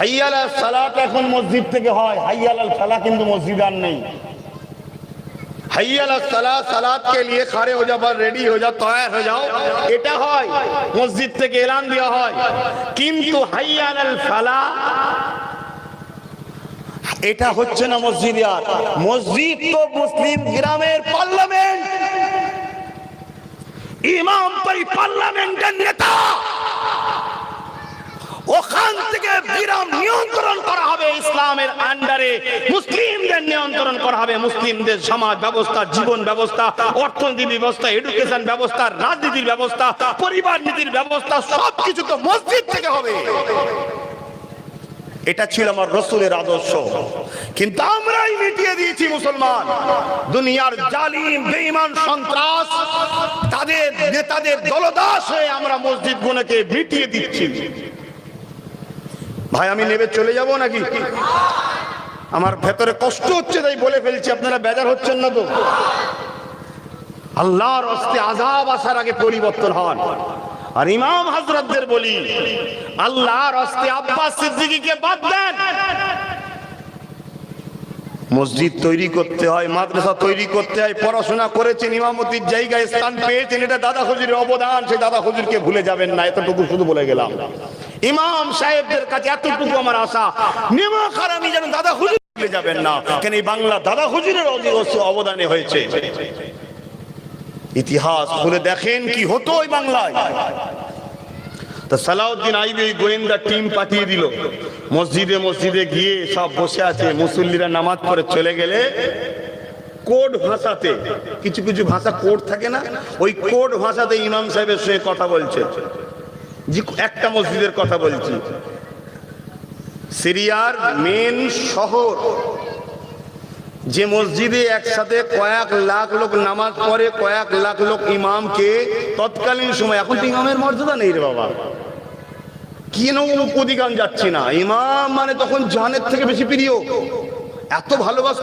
হাইয়ালা সালাত এখন মসজিদ থেকে হয়। হাইয়ালাল সালা কিন্তু মসজিদ আর নেই। সালা এটা হচ্ছে না মসজিদ আর। মসজিদ তো মুসলিম গ্রামের পার্লামেন্ট। ইমাম পার্লামেন্টের নিয়ন্ত্রণ করা হবে ইসলামের আন্ডারে। মুসলিমদের নিয়ন্ত্রণ করা হবে মুসলিমদের সমাজ ব্যবস্থা, জীবন ব্যবস্থা, অর্থনীতি ব্যবস্থা এডুকেশন ব্যবস্থা, রাজনীতির ব্যবস্থা, পরিবার নীতির ব্যবস্থা, সবকিছু তো মসজিদ থেকে হবে। এটা ছিল আমার রসুলের আদর্শ। কিন্তু আমরাই মিটিয়ে দিয়েছি মুসলমান। দুনিয়ার জালিম, বেঈমান, সন্ত্রাস, তাদের নেতাদের দলদাস হয়ে আমরা মসজিদ গুলোকে মিটিয়ে দিচ্ছি। ভাই, আমি নেবে চলে যাব নাকি? আমার ভেতরে কষ্ট হচ্ছে, তাই বলে ফেলছি, আপনারা বেজার হচ্ছেন না তো? আল্লাহর হস্তে আজাব আসার আগে পরিবর্তন হন। আর ইমাম হজরতদের বলি, আল্লাহর হস্তে আব্বাস সিদ্দিকীকে বাদ দেন। মসজিদ তৈরি করতে হয়, মাদ্রাসা তৈরি করতে হয়, পড়াশোনা করেছেন, ইমামতির জায়গায় স্থান পেয়েছেন, এটা দাদা হুজুরের অবদান, সেই দাদা হুজুরকে ভুলে যাবেন না, এতটুকু শুধু বলে গেলাম। ইমাম সাহেবদের কাছে এতটুকু আমার আশা। নেমা খারামি যেন দাদা হুজুর যাবেন না। কেন এই বাংলা দাদা হুজুরের অবদানে হয়েছে? ইতিহাস খুলে দেখেন কি হতো ওই বাংলায়। তা সালাউদ্দিন আইবি ওই গোয়েন্দা টিম পাঠিয়ে দিল। মসজিদে মসজিদে গিয়ে সব বসে আছে। মুসল্লিরা নামাজ পড়ে চলে গেলে কোড ভাষাতে, কিছু কিছু ভাষা কোড থাকে না? ওই কোড ভাষাতে ইমাম সাহেবের সঙ্গে কথা বলছে। যে একটা মসজিদের কথা বলছি। সিরিয়ার মেন শহর, যে মসজিদে একসাথে কয়েক লাখ লোক নামাজ পড়ে, কয়েক লাখ লোক ইমামকে তৎকালীন সময়, এখন তো ইমামের মর্যাদা নেই রে বাবা। কেন উপদিগান যাচ্ছে না? ইমাম মানে তখন জানের থেকে বেশি প্রিয়। এত ভালোবাস